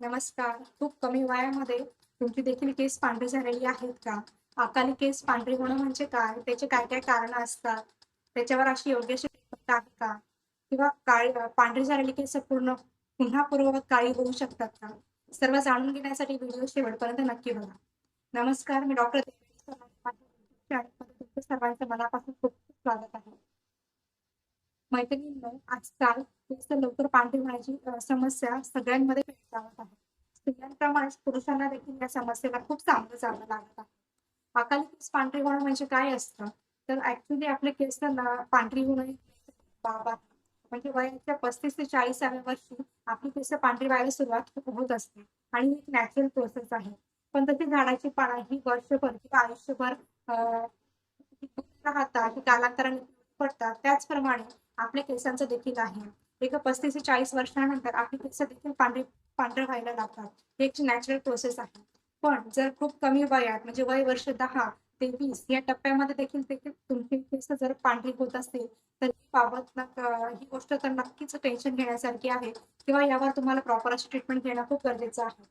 नमस्कार. खूप कमी वयामध्ये तुमची देखील केस पांढरी झालेली आहेत का? अकाली केस पांढरी होणं म्हणजे काय? त्याचे काय-काय कारणं असतात? त्याच्यावर अशी योग्य आहे का? किंवा काळी पांढरी झालेली केस पूर्ण पुन्हा पूर्ववत काळी होऊ शकतात का? सर्व जाणून घेण्यासाठी व्हिडिओ शेवटपर्यंत नक्की बघा. नमस्कार, मी डॉक्टर सर्वांचं मनापासून खूप-खूप स्वागत आहे. मैत्रिणींनो, आजकाल केस लवकर पांढरी होण्याची समस्या सगळ्यांमध्ये भेडसावत आहे. स्त्रियांप्रमाणेच पुरुषांना देखील या समस्येला खूप सामोरं जावं लागत आहे. अकाली केस पांढरी होणं म्हणजे काय असतं? तर ऍक्च्युली आपले केस पांढरी होणं बाब आहे. म्हणजे वयाच्या 35 ते 40व्या वर्षी आपली केस पांढरी व्हायला सुरुवात होत असते आणि ही एक नॅचरल प्रोसेस आहे. पण तशी झाडाची पानं ही वर्षभर किंवा आयुष्यभर राहतात, कालांतराने पडतात. त्याचप्रमाणे आपल्या केसांचं देखील आहे. एक पस्तीस ते 40 वर्षानंतर आपली केस देखील पांढरे पांढरे व्हायला लागतात. ही एक नॅचरल प्रोसेस आहे. पण जर खूप कमी वयात म्हणजे वय वर्ष दहा ते वीस या टप्प्यामध्ये देखील देखील तुमचे केस जर पांढरे होत असतील तर ही बाबत ही गोष्ट तर नक्कीच टेन्शन घेण्यासारखी आहे किंवा यावर तुम्हाला प्रॉपर अशी ट्रीटमेंट घेणं खूप गरजेचं आहे.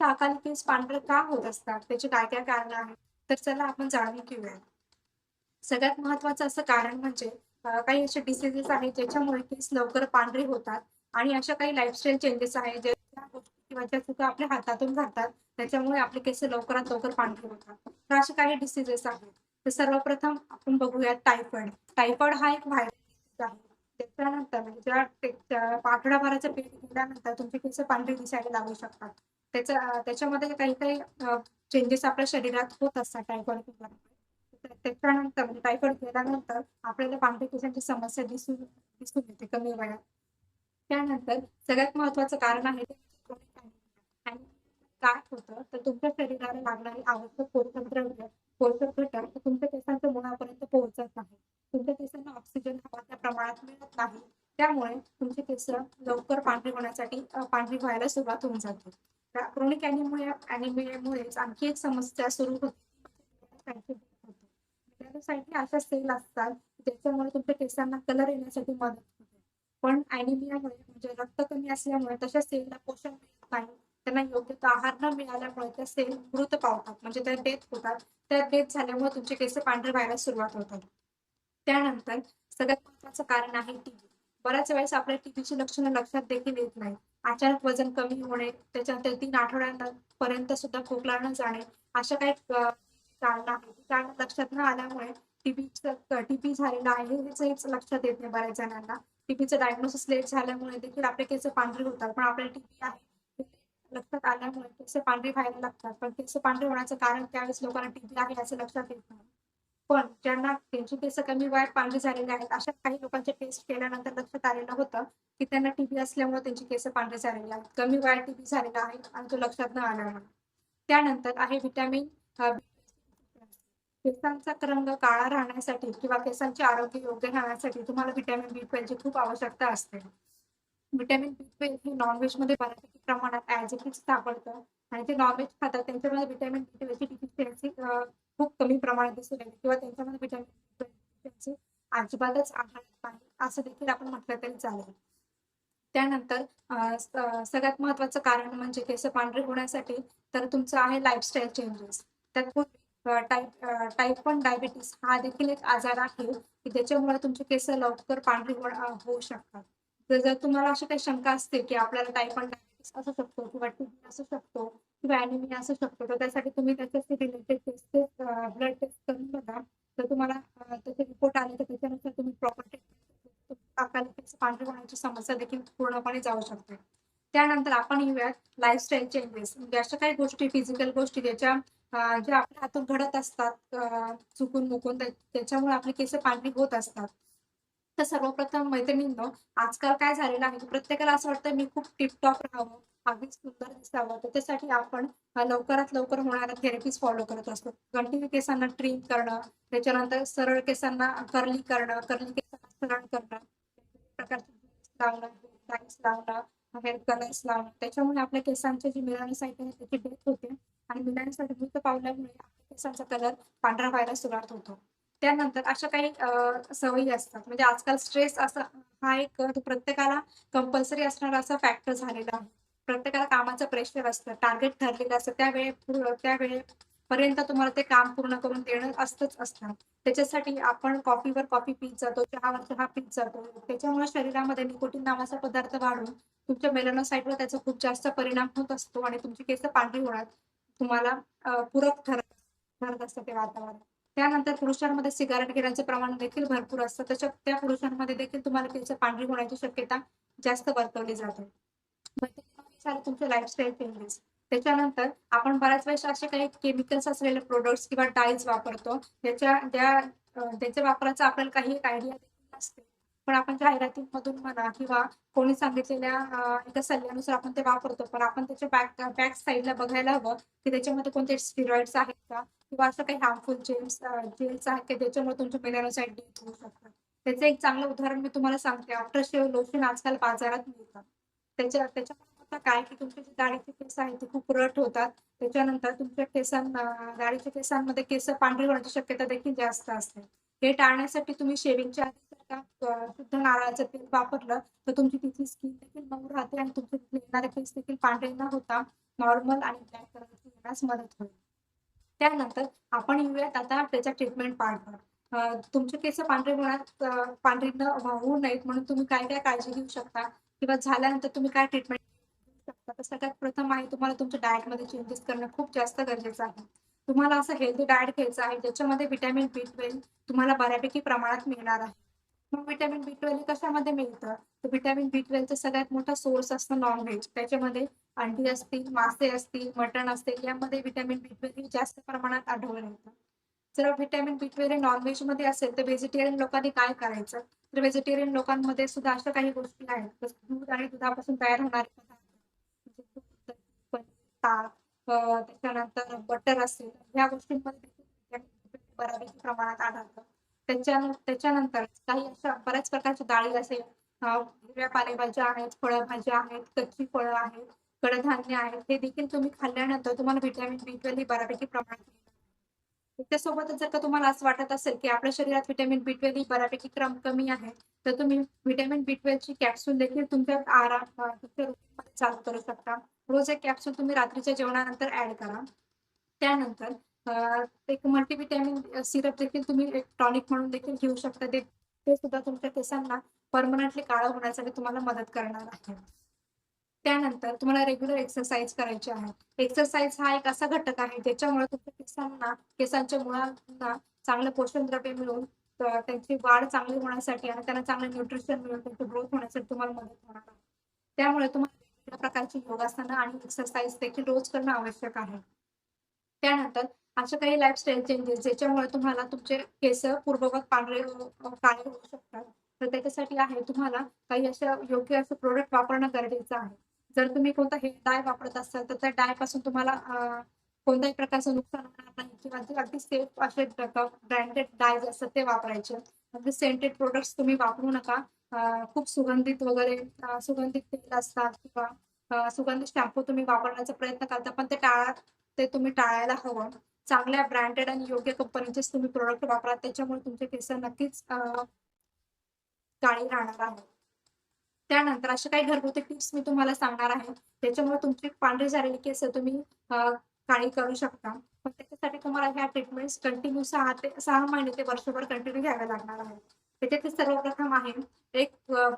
तर अकाली केस पांढरे का होत असतात? त्याची काय-काय कारण आहेत? तर चला आपण जाणून घेऊया. सगळ्यात महत्वाचं असं कारण म्हणजे काही असे डिसीजेस आहेत ज्याच्यामुळे केस लवकर पांढरे होतात आणि अशा काही लाईफस्टाईल चेंजेस आहेत ज्या गोष्टी किंवा ज्या चुका आपल्या हातातून घडतात त्याच्यामुळे आपले केस लवकरात लवकर पांढरे होतात. तर असे काही डिसीजेस आहेत. तर सर्वप्रथम आपण बघूया टायफॉइड. टायफॉइड हा एक व्हायरस आहे. त्याच्यानंतर ज्या जेव्हा ते घेतल्यानंतर तुमचे केस पांढरे दिसायला लागू शकतात. त्याच्या त्याच्यामध्ये काही-काही चेंजेस आपल्या शरीरात होत असतात टायफॉइड त्याच्यानंतर म्हणजे टायफॉइड गेल्यानंतर आपल्याला पांढऱ्या केसांची समस्या दिसून दिसून येते कमी वयात. त्यानंतर सगळ्यात महत्वाचं कारण आहे ते काय होतं तर तुमच्या शरीराला लागणारी आवश्यक पोषक द्रव्य, पोषक घटक तुमच्या केसांच्या मुळापर्यंत पोहोचत नाही. तुमच्या केसांना ऑक्सिजन हवा त्या प्रमाणात मिळत नाही. त्यामुळे तुमचे केस लवकर पांढरी होण्यासाठी पांढरी व्हायला सुरुवात होऊन जाते. क्रोनिक एनिमिया आणखी एक समस्या सुरू होते. मेलॅनोसाइट अशा सेल असतात ज्याच्यामुळे तुमच्या केसांना कलर येण्यासाठी मदत होते. पण अॅनिमियामुळे म्हणजे रक्त कमी असल्यामुळे तशा सेलला पोषण मिळत नाही. त्यांना योग्य तो आहार न मिळाल्यामुळे त्या सेल मृत पावतात म्हणजे त्या डेथ होतात. त्या डेथ झाल्यामुळे तुमचे केस पांढरे व्हायला सुरुवात होतात. त्यानंतर सगळ्यात महत्वाचं कारण आहे टीबी. बऱ्याच वेळेस आपल्या टीबीची लक्षणं लक्षात देखील येत नाही. अचानक वजन कमी होणे, त्याच्यानंतर 3 आठवड्यांपर्यंत सुद्धा खोकला न जाणे, अशा काही अ, लक्षात न आल्यामुळे टीबीचं टीबी झालेलं आहे हेच लक्षात येत नाही बऱ्याच जणांना. टीबीचं डायग्नोसिस लेट झाल्यामुळे देखील आपले केस पांढरे होतात. पण आपल्याला टीबी आहे लक्षात आल्यामुळे केस पांढरे व्हायला लागतात. पण केस पांढरे होण्याचं कारण त्यावेळेस लोकांना टीबी आहे असं लक्षात येत नाही. पण ज्यांना त्यांची केस कमी वयात पांढरी झालेले आहेत, अशा काही लोकांचे टेस्ट केल्यानंतर लक्षात आलेलं होतं, की त्यांना टीबी असल्यामुळे त्यांची केस पांढरी झालेली आहेत. कमी वयात टीबी झालेला आहे आणि तो लक्षात न आल्यामुळे. त्यानंतर आहे व्हिटॅमिन केसांचा रंग काळा राहण्यासाठी किंवा केसांचे आरोग्य योग्य राहण्यासाठी तुम्हाला व्हिटॅमिन बी12 ची खूप आवश्यकता असते. व्हिटॅमिन बी12 हे नॉन-व्हेजमध्ये बऱ्यापैकी प्रमाणात ॲज इट इज सापडतं आणि ते नॉनव्हेज खातात त्यांच्यामध्ये व्हिटॅमिन बी12 ची डिफिशियन्सी खूप कमी प्रमाणात दिसून येते किंवा त्यांच्यामध्ये व्हिटॅमिन बी12 डिफिशियन्सी अजिबातच आढळत नाही, असं देखील आपण म्हटलं तरी चालेल. त्यानंतर सगळ्यात महत्त्वाचं कारण म्हणजे केस पांढरे होण्यासाठी तर तुमचं आहे लाईफस्टाईल चेंजेस. त्यात टाईप टाईप वन डायबिटीस हा देखील एक आजार आहे, की त्याच्यामुळे तुमचे केस लवकर पांढरी होऊ शकतात. तर जर तुम्हाला अशी काही शंका असते, की आपल्याला टाइप 1 डायबिटीज असू शकतो किंवा टीबी असू शकतो किंवा अॅनिमिया असू शकतो, तर त्यासाठी तुम्ही त्याच्याशी रिलेटेड टेस्ट ब्लड टेस्ट करून बघा. तर तुम्हाला त्याचे रिपोर्ट आले तर त्याच्यानुसार तुम्ही प्रॉपर ट्रीटमेंट होण्याची समस्या देखील पूर्णपणे जाऊ शकते. त्यानंतर आपण येऊयात लाईफस्टाईल चेंजेस म्हणजे अशा काही गोष्टी फिजिकल गोष्टी ज्याच्या जे आपल्या हातून घडत असतात चुकून-मुकून त्याच्यामुळे आपले केस पांढरी होत असतात. तर सर्वप्रथम मैत्रिणींनो, आजकाल काय झालेलं आहे, प्रत्येकाला असं वाटतं मी खूप टिपटॉप राहावं, अगदी सुंदर दिसावं. त्याच्यासाठी आपण लवकरात लवकर होणाऱ्या थेरपीज फॉलो करत असतो. कंटिन्यू केसांना ट्रिम करणं, त्याच्यानंतर सरळ केसांना कर्ली करणं, कर्ली केसांना सरळ करणं, प्रकारचे लावणं, लावणं, हेअर कलर्स लावणं. त्याच्यामुळे आपल्या केसांचे जी मेलॅनिसाइट आहे त्याची डेथ होते आणि मेलॅनिसाइट मृत पावल्यामुळे केसांचा कलर पांढरा व्हायला सुरुवात होतो. त्यानंतर अशा काही सवयी असतात. म्हणजे आजकाल स्ट्रेस असा हा एक प्रत्येकाला कंपल्सरी असणारा असा फॅक्टर झालेला आहे. प्रत्येकाला कामाचं प्रेशर असतं, टार्गेट ठरलेलं असतं. त्यावेळे त्यावेळे पर्यंत तुम्हाला ते काम पूर्ण करून देणं असतंच असतं. त्याच्यासाठी आपण कॉफीवर कॉफी पीत जातो, चहावर चहा पीत जातो. त्याच्यामुळे शरीरामध्ये निकोटीन नावाचा पदार्थ वाढून तुमच्या मेलनोसाईटवर त्याचा खूप जास्त परिणाम होत असतो आणि तुमची केस पांढरी होणार तुम्हाला पूरक ठरत ठरत असतं ते वातावरण. त्यानंतर पुरुषांमध्ये सिगारेट घेण्याचे प्रमाण देखील भरपूर असतं. त्याच्या त्या पुरुषांमध्ये देखील तुम्हाला त्यांच्या पांढरी होण्याची शक्यता जास्त वर्तवली जाते. तुमचे लाईफस्टाईल चेंजेस. त्याच्यानंतर आपण बऱ्याच वेळेस असे काही केमिकल्स असलेले प्रोडक्ट्स किंवा डाईल्स वापरतो. त्याच्या त्या त्याच्या वापराचा आपल्याला काही आयडिया देखील नसते. पण आपण जाहिरातींमधून म्हणा किंवा कोणी सांगितलेल्या एका सल्ल्यानुसार आपण ते वापरतो. पण आपण त्याच्या बॅक बॅक साईडला बघायला हवं, की त्याच्यामध्ये कोणते स्टिरॉइड्स आहेत का? किंवा असं काही हार्मफुल जेम्स जेल्स आहेत की ज्याच्यामुळे तुमच्या मेलॅनोसाइट डेथ होऊ शकतात. त्याचं एक चांगलं उदाहरण मी तुम्हाला सांगते. आफ्टर शेव लोशन आजकाल बाजारात मिळतात त्याच्या त्याच्यामुळे काय, की तुमचे जे दाढीचे केस आहेत ते खूप रट होतात. त्याच्यानंतर तुमच्या केसांना दाढीच्या केसांमध्ये केस पांढरे होण्याची शक्यता देखील जास्त असते. हे टाळण्यासाठी तुम्ही शेविंगच्या आधी का शुद्ध नारळाचं तेल वापरलं, तर तुमची तिथली स्किन देखील मऊ राहते आणि तुमचे तिथे येणारे केस देखील पांढरे न होता नॉर्मल आणि ब्लॅक कलरचे येण्यास मदत होईल. त्यानंतर आपण येऊयात आता त्याच्या ट्रीटमेंट पार्टवर. तुमचे केस पांढरे होण्यात पांढरे न होऊ नयेत म्हणून तुम्ही काय-काय काळजी घेऊ शकता किंवा झाल्यानंतर तुम्ही काय ट्रीटमेंट घेऊ शकता. तर सगळ्यात प्रथम आहे तुम्हाला तुमच्या डाएटमध्ये चेंजेस करणं खूप जास्त गरजेचं आहे. तुम्हाला असं हेल्दी डायट घ्यायचं आहे, ज्याच्यामध्ये व्हिटॅमिन बी12 तुम्हाला बऱ्यापैकी प्रमाणात मिळणार आहे. व्हिटॅमिन बी ट्वेल्व कशामध्ये मिळतं? तर व्हिटॅमिन बी12चा सगळ्यात मोठा सोर्स असतो नॉनव्हेज त्याच्यामध्ये अंडी असतील, मासे असतील, मटण असतील यामध्ये व्हिटॅमिन बी12 जास्त प्रमाणात आढळून येतं. जर व्हिटॅमिन बीअर नॉनव्हेजमध्ये असेल, तर व्हेजिटेरियन लोकांनी काय करायचं? तर व्हेजिटेरियन लोकांमध्ये सुद्धा अशा काही गोष्टी आहेत, दूध आणि दुधापासून तयार होणारे पदार्थ ताक त्याच्यानंतर बटर असेल, ह्या गोष्टींमध्ये बऱ्यापैकी प्रमाणात आढळतं. त्याच्या त्याच्यानंतर काही अशा बऱ्याच प्रकारच्या डाळी असेल, हिरव्या पालेभाज्या आहेत, फळभाज्या आहेत, कच्ची फळं आहेत, कडधान्य आहेत, हे देखील तुम्ही खाल्ल्यानंतर तुम्हाला व्हिटॅमिन बी12 ही बऱ्यापैकी प्रमाणात मिळणार त्याच्यासोबतच जर का तुम्हाला असं वाटत असेल, की आपल्या शरीरात व्हिटॅमिन बी12 ही बऱ्यापैकी क्रम कमी आहे, तर तुम्ही व्हिटॅमिन बी12ची कॅप्सूल देखील तुमच्या आराम तुमच्या रुटीनमध्ये चालू करू शकता. रोज एक कॅप्सूल तुम्ही रात्रीच्या जेवणानंतर ऍड करा. त्यानंतर एक मल्टीविटॅमिन सिरप देखील तुम्ही एक टॉनिक म्हणून देखील घेऊ शकता. ते ते सुद्धा तुमच्या केसांना परमनंटली काळं होण्यासाठी तुम्हाला मदत करणार आहे. त्यानंतर तुम्हाला रेग्युलर एक्सरसाइज करायची आहे. एक्सरसाइज हा एक असा घटक आहे, ज्याच्यामुळे तुमच्या केसांना केसांच्या मुळांना चांगलं पोषण द्रव्य मिळून त्यांची वाढ चांगली होण्यासाठी आणि त्यांना चांगलं न्यूट्रिशन मिळून त्यांची ग्रोथ होण्यासाठी तुम्हाला मदत होणार आहे. त्यामुळे तुम्हाला वेगवेगळ्या प्रकारची योगासनं आणि एक्सरसाइज देखील रोज करणं आवश्यक आहे. त्यानंतर अशा काही लाईफस्टाईल चेंजेस ज्याच्यामुळे तुम्हाला तुमचे केस पूर्ववत पांढरे काळे होऊ शकतात. तर त्याच्यासाठी आहे तुम्हाला काही अशा योग्य असं प्रोडक्ट वापरणं गरजेचं आहे. जर तुम्ही कोणता हेअर डाय वापरत असाल, तर त्या डायपासून तुम्हाला कोणत्याही प्रकारचं नुकसान होणार नाही किंवा जे अगदी सेफ असे ब्रँडेड डायज असतात ते वापरायचे. अगदी सेंटेड प्रोडक्ट्स तुम्ही वापरू नका. खूप सुगंधित वगैरे सुगंधित तेल असतात किंवा सुगंधित शॅम्पू तुम्ही वापरण्याचा प्रयत्न करता, पण ते टाळा ते तुम्ही टाळायला हवं. चांगल्या ब्रँडेड आणि योग्य कंपनीचेच तुम्ही प्रोडक्ट वापरा. त्याच्यामुळे तुमचे केस नक्कीच काळी राहणार आहे त्यानंतर अशा काही घरगुती टिप्स मी तुम्हाला सांगणार आहे. त्याच्यामुळे तुमची पांढरी झालेली केस तुम्ही काळी करू शकता. पण त्याच्यासाठी तुम्हाला ह्या ट्रीटमेंट कंटिन्यू सहा ते सहा महिने ते वर्षभर कंटिन्यू घ्याव्या लागणार आहे त्याच्यात सर्वप्रथम आहे एक अ,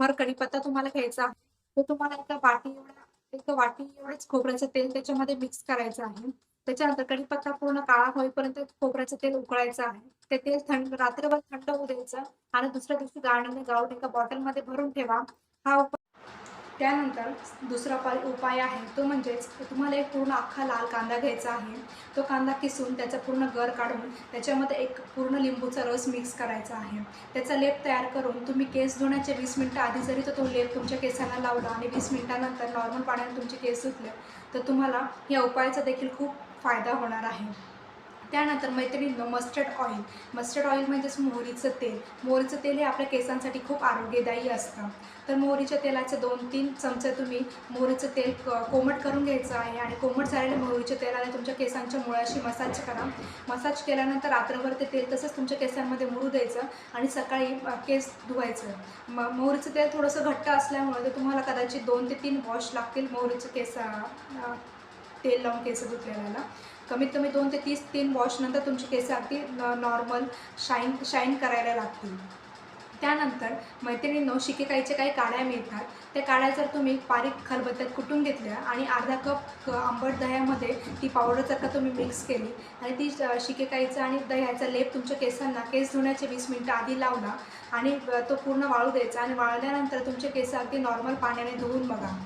भर कढीपत्ता तुम्हाला घ्यायचा आहे. तो तुम्हाला एका वाटी एवढा एका वाटी एवढंच खोबऱ्याचं तेल त्याच्यामध्ये मिक्स करायचं आहे. त्याच्यानंतर कढीपत्ता पूर्ण काळा होईपर्यंत खोबऱ्याचं तेल उकळायचं आहे. ते तेल थंड रात्रभर थंड होऊ द्यायचं आणि दुसऱ्या दिवशी गाळणीने गाळून एका बॉटलमध्ये भरून ठेवा. हा उपाय त्यानंतर दुसरा उपाय उपाय आहे तो म्हणजेच तुम्हाला एक पूर्ण अख्खा लाल कांदा घ्यायचा आहे. तो कांदा किसून त्याचा पूर्ण गर काढून त्याच्यामध्ये एक पूर्ण लिंबूचा रस मिक्स करायचा आहे. त्याचा लेप तयार करून तुम्ही केस धुण्याच्या वीस मिनटं आधी जरी तो लेप तुमच्या केसांना लावला आणि वीस मिनिटानंतर नॉर्मल पाण्याने तुमचे केस धुतले, तर तुम्हाला या उपायाचा देखील खूप फायदा होणार आहे. त्यानंतर मैत्रिणींनो मस्टर्ड ऑइल मस्टर्ड ऑइल म्हणजेच मोहरीचं तेल. मोहरीचं तेल हे आपल्या केसांसाठी खूप आरोग्यदायी असतं. तर मोहरीच्या तेलाचे दोन तीन चमचे तुम्ही मोहरीचं तेल क- कोमट करून घ्यायचं आहे आणि कोमट झालेल्या मोहरीच्या तेलाने तुमच्या केसांच्या मुळाशी मसाज करा. मसाज केल्यानंतर रात्रभर ते तेल तसंच तुमच्या केसांमध्ये मुरू द्यायचं आणि सकाळी केस धुवायचं. म मोहरीचं तेल थोडंसं घट्ट असल्यामुळे ते तुम्हाला कदाचित दोन ते तीन वॉश लागतील मोहरीचं केस तेल लावून केस धुतलेल्याला कमीत कमी दोन ते तीस तीन वॉशनंतर तुमचे केस अगदी नॉर्मल शाईन शाईन करायला लागतील. त्यानंतर मैत्रिणींनो शिकेकाईचे काही काड्या मिळतात. त्या काड्या जर तुम्ही बारीक खलबत्त्यात कुटून घेतल्या आणि अर्धा कप आंबट दह्यामध्ये ती पावडर जर का तुम्ही मिक्स केली आणि ती शिकेकाईचा आणि दह्याचा लेप तुमच्या केसांना केस धुण्याचे वीस मिनटं आधी लावला आणि तो पूर्ण वाळू द्यायचा आणि वाळल्यानंतर तुमचे केस अगदी नॉर्मल पाण्याने धुवून बघा.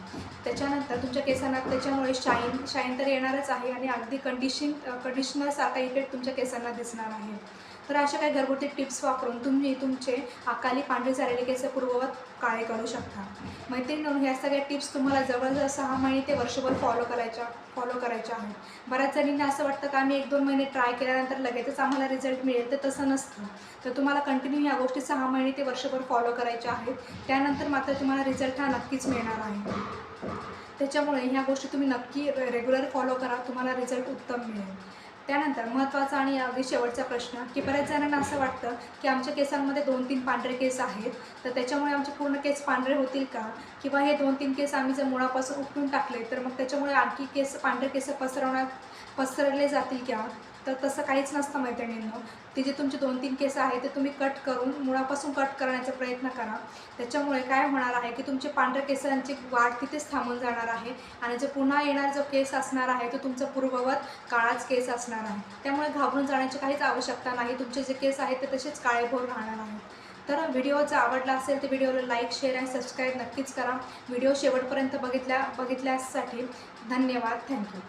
त्याच्यानंतर तुमच्या केसांना त्याच्यामुळे शाईन शाईन तर येणारच आहे आणि अगदी कंडिशन कंडिशनरसारखा इफेक्ट तुमच्या केसांना दिसणार आहे. तर अशा काही घरगुती टिप्स वापरून तुम्ही तुमचे अकाली पांढरे झालेले केस पूर्ववत काळे करू शकता. मैत्रिणींनो ह्या सगळ्या टिप्स तुम्हाला जवळजवळ सहा महिने ते वर्षभर फॉलो करायच्या फॉलो करायच्या आहेत. बऱ्याच जणींना असं वाटतं का आम्ही एक दोन महिने ट्राय केल्यानंतर लगेचच आम्हाला रिझल्ट मिळेल तर तसं नसतं. तर तुम्हाला कंटिन्यू ह्या गोष्टी सहा महिने ते वर्षभर फॉलो करायच्या आहेत. त्यानंतर मात्र तुम्हाला रिझल्ट हा नक्कीच मिळणार आहे. त्याच्यामुळे ह्या गोष्टी तुम्ही नक्की रेग्युलर फॉलो करा तुम्हाला रिझल्ट उत्तम मिळेल. त्यानंतर महत्त्वाचा आणि अगदी शेवटचा प्रश्न की बऱ्याच जणांना असं वाटतं की आमच्या केसांमध्ये दोन तीन पांढरे केस आहेत तर त्याच्यामुळे आमचे पूर्ण केस पांढरे होतील का? किंवा हे दोन तीन केस आम्ही जर मुळापासून उपटून टाकले तर मग त्याच्यामुळे आणखी केस पांढरे केस पसरवण्यात पसरले जातील का? तर तसं काहीच नसतं मैत्रिणींनो. ते जे तुमचे दोन तीन केस आहेत ते तुम्ही कट करून मुळापासून कट करण्याचा प्रयत्न करा. त्याच्यामुळे काय होणार आहे की तुमचे पांढऱ्या केसांची वाढ तिथेच थांबून जाणार आहे आणि जो पुन्हा येणार जो केस असणार आहे तो तुमचा पूर्ववत काळाच केस असणार आहे. त्यामुळे घाबरून जाण्याची काहीच आवश्यकता नाही. तुमचे जे केस आहेत ते तसेच काळेभोर राहणार आहेत. तर व्हिडिओ जर आवडला असेल तर व्हिडिओला लाईक शेअर आणि सबस्क्राईब नक्कीच करा. व्हिडिओ शेवटपर्यंत बघितल्या बघितल्यासाठी धन्यवाद. थँक्यू.